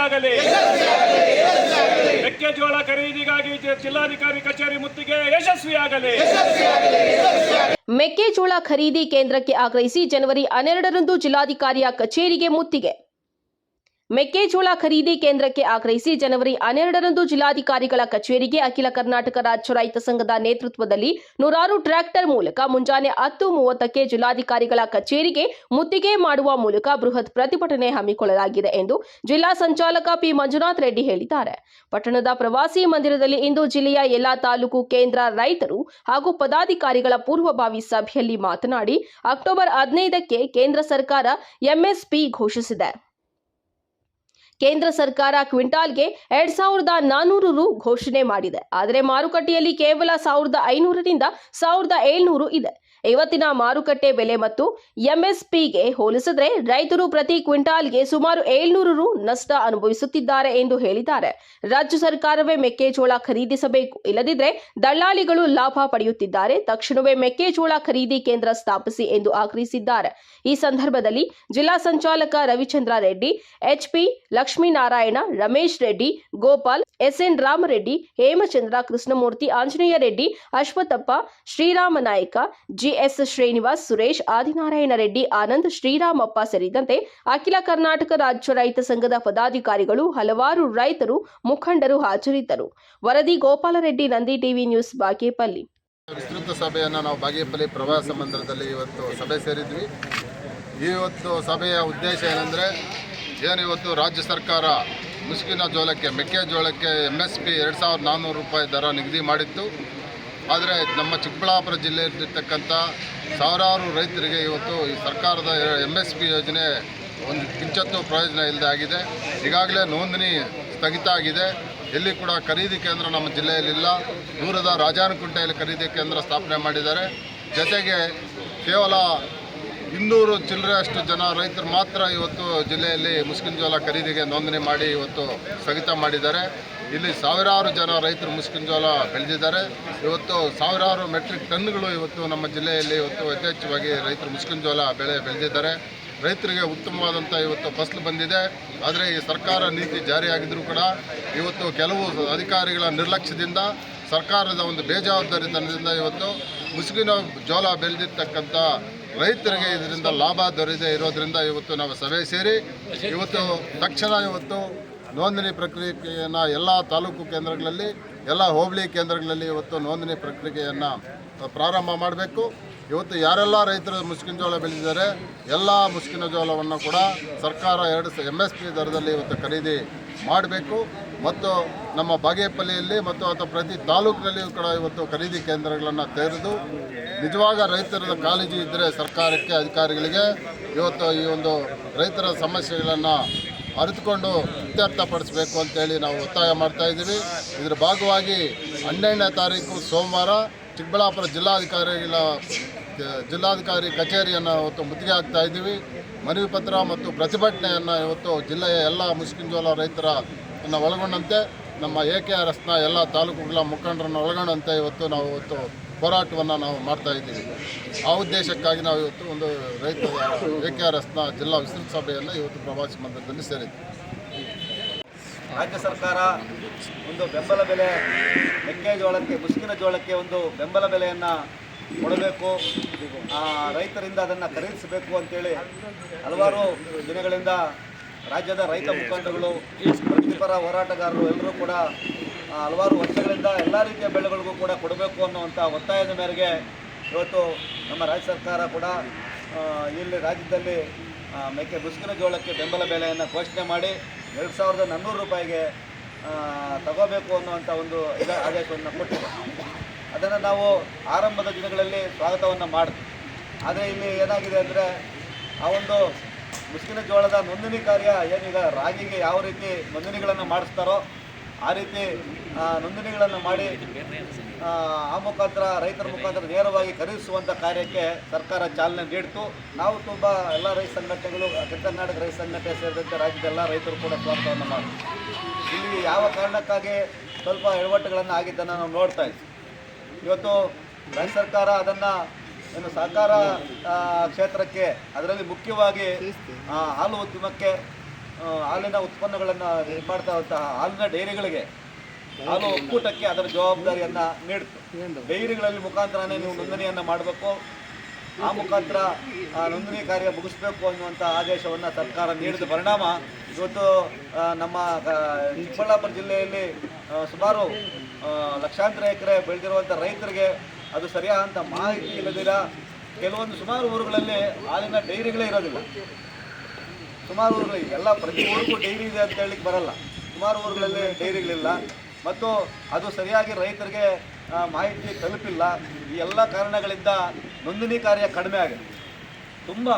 ಯಶಸ್ವಿಯಾಗಲಿ. ಮೆಕ್ಕೆಜೋಳ ಖರೀದಿಗಾಗಿ ಜಿಲ್ಲಾಧಿಕಾರಿ ಕಚೇರಿ ಮುತ್ತಿಗೆ ಯಶಸ್ವಿಯಾಗಲಿ. ಮೆಕ್ಕೆಜೋಳ ಖರೀದಿ ಕೇಂದ್ರಕ್ಕೆ ಆಗ್ರಹಿಸಿ ಜನವರಿ ಹನ್ನೆರಡರಂದು ಜಿಲ್ಲಾಧಿಕಾರಿಯ ಕಚೇರಿಗೆ ಮುತ್ತಿಗೆ. ಮೆಕ್ಕೆಜೋಳ ಖರೀದಿ ಕೇಂದ್ರಕ್ಕೆ ಆಗ್ರಹಿಸಿ ಜನವರಿ ಹನ್ನೆರಡರಂದು ಜಿಲ್ಲಾಧಿಕಾರಿಗಳ ಕಚೇರಿಗೆ ಅಖಿಲ ಕರ್ನಾಟಕ ರಾಜ್ಯ ರೈತ ಸಂಘದ ನೇತೃತ್ವದಲ್ಲಿ ನೂರಾರು ಟ್ರ್ಯಾಕ್ಟರ್ ಮೂಲಕ ಮುಂಜಾನೆ ಹತ್ತು ಮೂವತ್ತಕ್ಕೆ ಜಿಲ್ಲಾಧಿಕಾರಿಗಳ ಕಚೇರಿಗೆ ಮುತ್ತಿಗೆ ಮಾಡುವ ಮೂಲಕ ಬೃಹತ್ ಪ್ರತಿಭಟನೆ ಹಮ್ಮಿಕೊಳ್ಳಲಾಗಿದೆ ಎಂದು ಜಿಲ್ಲಾ ಸಂಚಾಲಕ ಪಿ ಮಂಜುನಾಥ್ ರೆಡ್ಡಿ ಹೇಳಿದ್ದಾರೆ. ಪಟ್ಟಣದ ಪ್ರವಾಸಿ ಮಂದಿರದಲ್ಲಿ ಇಂದು ಜಿಲ್ಲೆಯ ಎಲ್ಲಾ ತಾಲೂಕು ಕೇಂದ್ರ ರೈತರು ಹಾಗೂ ಪದಾಧಿಕಾರಿಗಳ ಪೂರ್ವಭಾವಿ ಸಭೆಯಲ್ಲಿ ಮಾತನಾಡಿ, ಅಕ್ಟೋಬರ್ ಹದಿನೈದಕ್ಕೆ ಕೇಂದ್ರ ಸರ್ಕಾರ ಎಂಎಸ್ಪಿ ಘೋಷಿಸಿದೆ. ಕೇಂದ್ರ ಸರ್ಕಾರ ಕ್ವಿಂಟಾಲ್ಗೆ ಎರಡ್ ಸಾವಿರದ ನಾನೂರು ರು ಘೋಷಣೆ ಮಾಡಿದೆ. ಆದರೆ ಮಾರುಕಟ್ಟೆಯಲ್ಲಿ ಕೇವಲ ಸಾವಿರದ ಐನೂರರಿಂದ ಸಾವಿರದ ಏಳ್ನೂರು ಇದೆ. ಇವತ್ತಿನ ಮಾರುಕಟ್ಟೆ ಬೆಲೆ ಮತ್ತು ಎಂಎಸ್ಪಿಗೆ ಹೋಲಿಸಿದ್ರೆ ರೈತರು ಪ್ರತಿ ಕ್ವಿಂಟಾಲ್ಗೆ ಸುಮಾರು ಏಳ್ನೂರು ರು ನಷ್ಟ ಅನುಭವಿಸುತ್ತಿದ್ದಾರೆ ಎಂದು ಹೇಳಿದ್ದಾರೆ. ರಾಜ್ಯ ಸರ್ಕಾರವೇ ಮೆಕ್ಕೆಜೋಳ ಖರೀದಿಸಬೇಕು. ಇಲ್ಲದಿದ್ದರೆ ದಳ್ಳಾಳಿಗಳು ಲಾಭ ಪಡೆಯುತ್ತಿದ್ದಾರೆ. ತಕ್ಷಣವೇ ಮೆಕ್ಕೆಜೋಳ ಖರೀದಿ ಕೇಂದ್ರ ಸ್ಥಾಪಿಸಿ ಎಂದು ಆಗ್ರಹಿಸಿದ್ದಾರೆ. ಈ ಸಂದರ್ಭದಲ್ಲಿ ಜಿಲ್ಲಾ ಸಂಚಾಲಕ Ravichandra Reddy HP Lakshminarayana, Ramesh Reddy, Gopal, SN Ramareddy, Hemachandra, Krishnamurthy, Anjaneya Reddy, Ashwathappa, Srirama Nayaka, GS Srinivas Suresh, Adinarayana Reddy, Anand, Sriramappa ಸೇರಿದಂತೆ ಅಖಿಲ ಕರ್ನಾಟಕ ರಾಜ್ಯ ರೈತ ಸಂಘದ ಪದಾಧಿಕಾರಿಗಳು ಹಲವಾರು ರೈತರು, ಮುಖಂಡರು ಹಾಜರಿದ್ದರು. ವರದಿ ಗೋಪಾಲರೆಡ್ಡಿ ನಂದಿ ಟಿವಿ ನ್ಯೂಸ್, ಬಾಗೇಪಲ್ಲಿ. ವಿಸ್ತೃತ ಸಭೆಯನ್ನು ನಾವು ಬಾಗೇಪಲ್ಲಿ ಪ್ರವಾಸ ಮಂದಿರದಲ್ಲಿ ಇವತ್ತು ಸಭೆ ಸೇರಿದ್ವಿ. ಇವತ್ತು ಸಭೆಯ ಉದ್ದೇಶ ಏನಂದರೆ ಏನು ಇವತ್ತು ರಾಜ್ಯ ಸರ್ಕಾರ ಮುಸುಕಿನ ಜೋಳಕ್ಕೆ ಮೆಕ್ಕೆಜೋಳಕ್ಕೆ ಎಂ ಎಸ್ ಪಿ ಎರಡು ಸಾವಿರದ ನಾನ್ನೂರು ರೂಪಾಯಿ ದರ ನಿಗದಿ ಮಾಡಿತ್ತು. ಆದರೆ ನಮ್ಮ ಚಿಕ್ಕಬಳ್ಳಾಪುರ ಜಿಲ್ಲೆಯಲ್ಲಿರ್ತಕ್ಕಂಥ ಸಾವಿರಾರು ರೈತರಿಗೆ ಇವತ್ತು ಈ ಸರ್ಕಾರದ ಎಂ ಎಸ್ ಪಿ ಯೋಜನೆ ಒಂದು ಕಿಂಚತ್ತು ಪ್ರಯೋಜನ ಇಲ್ಲದೆ ಆಗಿದೆ. ಈಗಾಗಲೇ ನೋಂದಣಿ ಸ್ಥಗಿತ ಆಗಿದೆ. ಎಲ್ಲಿ ಕೂಡ ಖರೀದಿ ಕೇಂದ್ರ ನಮ್ಮ ಜಿಲ್ಲೆಯಲ್ಲಿಲ್ಲ. ದೂರದ ರಾಜಾನಕುಂಟೆಯಲ್ಲಿ ಖರೀದಿ ಕೇಂದ್ರ ಸ್ಥಾಪನೆ ಮಾಡಿದ್ದಾರೆ. ಜೊತೆಗೆ ಕೇವಲ ಇನ್ನೂರು ಚಿಲ್ಲರೆ ಅಷ್ಟು ಜನ ರೈತರು ಮಾತ್ರ ಇವತ್ತು ಜಿಲ್ಲೆಯಲ್ಲಿ ಮುಸ್ಕಿನ ಜೋಳ ಖರೀದಿಗೆ ನೋಂದಣಿ ಮಾಡಿ ಇವತ್ತು ಸ್ಥಗಿತ ಮಾಡಿದ್ದಾರೆ. ಇಲ್ಲಿ ಸಾವಿರಾರು ಜನ ರೈತರು ಮುಸ್ಕಿನ ಜೋಳ ಬೆಳೆದಿದ್ದಾರೆ. ಇವತ್ತು ಸಾವಿರಾರು ಮೆಟ್ರಿಕ್ ಟನ್ಗಳು ಇವತ್ತು ನಮ್ಮ ಜಿಲ್ಲೆಯಲ್ಲಿ ಇವತ್ತು ಯಥೇಚ್ಛವಾಗಿ ರೈತರು ಮುಸ್ಕಿನ ಜೋಳ ಬೆಳೆ ಬೆಳೆದಿದ್ದಾರೆ. ರೈತರಿಗೆ ಉತ್ತಮವಾದಂಥ ಇವತ್ತು ಫಸಲು ಬಂದಿದೆ. ಆದರೆ ಈ ಸರ್ಕಾರ ನೀತಿ ಜಾರಿಯಾಗಿದ್ದರೂ ಕೂಡ ಇವತ್ತು ಕೆಲವು ಅಧಿಕಾರಿಗಳ ನಿರ್ಲಕ್ಷ್ಯದಿಂದ ಸರ್ಕಾರದ ಒಂದು ಬೇಜವಾಬ್ದಾರಿತನದಿಂದ ಇವತ್ತು ಮುಸುಕಿನ ಜೋಳ ಬೆಳೆದಿರ್ತಕ್ಕಂಥ ರೈತರಿಗೆ ಇದರಿಂದ ಲಾಭ ದೊರೆಯದೇ ಇರೋದ್ರಿಂದ ಇವತ್ತು ನಾವು ಸಭೆ ಸೇರಿ, ಇವತ್ತು ತಕ್ಷಣ ಇವತ್ತು ನೋಂದಣಿ ಪ್ರಕ್ರಿಯೆಯನ್ನು ಎಲ್ಲ ತಾಲೂಕು ಕೇಂದ್ರಗಳಲ್ಲಿ, ಎಲ್ಲ ಹೋಬಳಿ ಕೇಂದ್ರಗಳಲ್ಲಿ ಇವತ್ತು ನೋಂದಣಿ ಪ್ರಕ್ರಿಯೆಯನ್ನು ಪ್ರಾರಂಭ ಮಾಡಬೇಕು. ಇವತ್ತು ಯಾರೆಲ್ಲ ರೈತರು ಮುಸ್ಕಿನ ಜೋಳ ಬೆಳೆದಿದ್ದಾರೆ, ಎಲ್ಲ ಮುಸ್ಕಿನ ಜೋಳವನ್ನು ಕೂಡ ಸರ್ಕಾರ ಎರಡು ಎಂ ಎಸ್ ಪಿ ದರದಲ್ಲಿ ಇವತ್ತು ಖರೀದಿ ಮಾಡಬೇಕು. ಮತ್ತು ನಮ್ಮ ಬಾಗೇಪಲ್ಲಿಯಲ್ಲಿ ಮತ್ತು ಅಥವಾ ಪ್ರತಿ ತಾಲೂಕಿನಲ್ಲಿಯೂ ಕೂಡ ಇವತ್ತು ಖರೀದಿ ಕೇಂದ್ರಗಳನ್ನು ತೆರೆದು ನಿಜವಾಗ ರೈತರ ಕಾಳಜಿ ಇದ್ದರೆ ಸರ್ಕಾರಕ್ಕೆ, ಅಧಿಕಾರಿಗಳಿಗೆ ಇವತ್ತು ಈ ಒಂದು ರೈತರ ಸಮಸ್ಯೆಗಳನ್ನು ಅರಿತುಕೊಂಡು ಇತ್ಯರ್ಥಪಡಿಸಬೇಕು ಅಂತೇಳಿ ನಾವು ಒತ್ತಾಯ ಮಾಡ್ತಾ ಇದ್ದೀವಿ. ಇದರ ಭಾಗವಾಗಿ ಹನ್ನೆರಡನೇ ತಾರೀಕು ಸೋಮವಾರ ಚಿಕ್ಕಬಳ್ಳಾಪುರ ಜಿಲ್ಲಾಧಿಕಾರಿಗಳ ಜಿಲ್ಲಾಧಿಕಾರಿ ಕಚೇರಿಯನ್ನು ಇವತ್ತು ಮುತ್ತಿಗೆ ಹಾಕ್ತಾ ಇದ್ದೀವಿ. ಮನವಿ ಪತ್ರ ಮತ್ತು ಪ್ರತಿಭಟನೆಯನ್ನು ಇವತ್ತು ಜಿಲ್ಲೆಯ ಎಲ್ಲ ಮುಸ್ಕಿಂಜೋಲ ರೈತರನ್ನು ಒಳಗೊಂಡಂತೆ ನಮ್ಮ ಎ ಕೆ ಆರ್ ಎಸ್ನ ಎಲ್ಲ ತಾಲೂಕುಗಳ ಮುಖಂಡರನ್ನು ಒಳಗೊಂಡಂತೆ ಇವತ್ತು ನಾವು ಇವತ್ತು ಹೋರಾಟವನ್ನು ನಾವು ಮಾಡ್ತಾ ಇದ್ದೀವಿ. ಆ ಉದ್ದೇಶಕ್ಕಾಗಿ ನಾವು ಇವತ್ತು ಒಂದು ರೈತ ಎ ಕೆ ಆರ್ ಎಸ್ನ ಜಿಲ್ಲಾ ವಿಸ್ತೃತ ಸಭೆಯನ್ನು ಇವತ್ತು ಪ್ರವಾಸಿ ಮಂದಿರದಲ್ಲಿ ಸೇರಿದ್ದೀವಿ ರಾಜ್ಯ ಸರ್ಕಾರ ಒಂದು ಬೆಂಬಲ ಬೆಲೆ, ಮೆಕ್ಕೆಜೋಳಕ್ಕೆ ಮುಸ್ಕಿನ ಜೋಳಕ್ಕೆ ಒಂದು ಬೆಂಬಲ ಬೆಲೆಯನ್ನು ಕೊಡಬೇಕು. ರೈತರಿಂದ ಅದನ್ನು ಖರೀದಿಸಬೇಕು ಅಂತೇಳಿ ಹಲವಾರು ದಿನಗಳಿಂದ ರಾಜ್ಯದ ರೈತ ಮುಖಂಡಗಳು ವೃತ್ತಿಪರ ಹೋರಾಟಗಾರರು ಎಲ್ಲರೂ ಕೂಡ ಹಲವಾರು ವರ್ಷಗಳಿಂದ ಎಲ್ಲ ರೀತಿಯ ಬೆಳೆಗಳಿಗೂ ಕೂಡ ಕೊಡಬೇಕು ಅನ್ನುವಂಥ ಒತ್ತಾಯದ ಮೇರೆಗೆ ಇವತ್ತು ನಮ್ಮ ರಾಜ್ಯ ಸರ್ಕಾರ ಕೂಡ ಇಲ್ಲಿ ರಾಜ್ಯದಲ್ಲಿ ಮೇಕೆ ಮುಸುಕಿನ ಜೋಳಕ್ಕೆ ಬೆಂಬಲ ಬೆಲೆಯನ್ನು ಘೋಷಣೆ ಮಾಡಿ ಎರಡು ಸಾವಿರದ ನಾನ್ನೂರು ರೂಪಾಯಿಗೆ ತಗೋಬೇಕು ಅನ್ನುವಂಥ ಒಂದು ಇದ, ಆದೇಶವನ್ನು ಕೊಟ್ಟಿದೆ. ಅದನ್ನು ನಾವು ಆರಂಭದ ದಿನಗಳಲ್ಲಿ ಸ್ವಾಗತವನ್ನು ಮಾಡ್ತೀವಿ. ಆದರೆ ಇಲ್ಲಿ ಏನಾಗಿದೆ ಅಂದರೆ, ಆ ಒಂದು ಮುಸ್ಕಿನ ಜೋಳದ ನೋಂದಣಿ ಕಾರ್ಯ ಏನೀಗ ರಾಗಿಗೆ ಯಾವ ರೀತಿ ನೋಂದಣಿಗಳನ್ನು ಮಾಡಿಸ್ತಾರೋ ಆ ರೀತಿ ನೋಂದಣಿಗಳನ್ನು ಮಾಡಿ ಆ, ಮುಖಾಂತರ ರೈತರ ಮುಖಾಂತರ ನೇರವಾಗಿ ಖರೀದಿಸುವಂಥ ಕಾರ್ಯಕ್ಕೆ ಸರ್ಕಾರ ಚಾಲನೆ ನೀಡಿತು. ನಾವು ತುಂಬ ಎಲ್ಲ ರೈತ ಸಂಘಟನೆಗಳು ಕರ್ನಾಟಕ ರೈತ ಸಂಘಟನೆ ಸೇರಿದಂತೆ ರಾಜ್ಯದ ಎಲ್ಲ ರೈತರು ಕೂಡ ಸ್ವಾಗತವನ್ನು ಮಾಡಿದ್ರು ಇಲ್ಲಿ ಯಾವ ಕಾರಣಕ್ಕಾಗಿ ಸ್ವಲ್ಪ ಎಡವಟ್ಟುಗಳನ್ನು ಆಗಿದ್ದನ್ನು ನಾವು ನೋಡ್ತಾ ಇದ್ದೀವಿ ಇವತ್ತು ರಾಜ್ಯ ಸರ್ಕಾರ ಅದನ್ನು ಏನು ಸಹಕಾರ ಕ್ಷೇತ್ರಕ್ಕೆ ಅದರಲ್ಲಿ ಮುಖ್ಯವಾಗಿ ಹಾಲು ಉದ್ಯಮಕ್ಕೆ ಹಾಲಿನ ಉತ್ಪನ್ನಗಳನ್ನು ಇದು ಮಾಡ್ತಾ ಇರುವಂತಹ ಹಾಲಿನ ಡೈರಿಗಳಿಗೆ ಹಾಲು ಒಕ್ಕೂಟಕ್ಕೆ ಅದರ ಜವಾಬ್ದಾರಿಯನ್ನು ನೀಡ್ತು. ಡೈರಿಗಳಲ್ಲಿ ಮುಖಾಂತರನೇ ನೀವು ನೋಂದಣಿಯನ್ನು ಮಾಡಬೇಕು. ಆ ಮುಖಾಂತರ ಆ ನೋಂದಣಿ ಕಾರ್ಯ ಮುಗಿಸ್ಬೇಕು ಅನ್ನುವಂಥ ಆದೇಶವನ್ನು ಸರ್ಕಾರ ನೀಡಿದ ಪರಿಣಾಮ ಇವತ್ತು ನಮ್ಮ ಚಿಕ್ಕಬಳ್ಳಾಪುರ ಜಿಲ್ಲೆಯಲ್ಲಿ ಸುಮಾರು ಲಕ್ಷಾಂತರ ಎಕರೆ ಬೆಳೆದಿರುವಂಥ ರೈತರಿಗೆ ಅದು ಸರಿಯಾದಂಥ ಮಾಹಿತಿ ಇಲ್ಲದಿರ ಕೆಲವೊಂದು ಸುಮಾರು ಊರುಗಳಲ್ಲಿ ಹಾಲಿನ ಡೈರಿಗಳೇ ಇರೋದಿಲ್ಲ. ಸುಮಾರು ಊರುಗಳಿಗೆ ಎಲ್ಲ ಪ್ರತಿ ಊರಿಗೂ ಡೈರಿ ಇದೆ ಅಂತ ಹೇಳಲಿಕ್ಕೆ ಬರಲ್ಲ. ಸುಮಾರು ಊರುಗಳಲ್ಲಿ ಡೈರಿಗಳಿಲ್ಲ. ಮತ್ತು ಅದು ಸರಿಯಾಗಿ ರೈತರಿಗೆ ಮಾಹಿತಿ ತಲುಪಿಲ್ಲ. ಈ ಎಲ್ಲ ಕಾರಣಗಳಿಂದ ನೋಂದಣಿ ಕಾರ್ಯ ಕಡಿಮೆ ಆಗಿದೆ. ತುಂಬ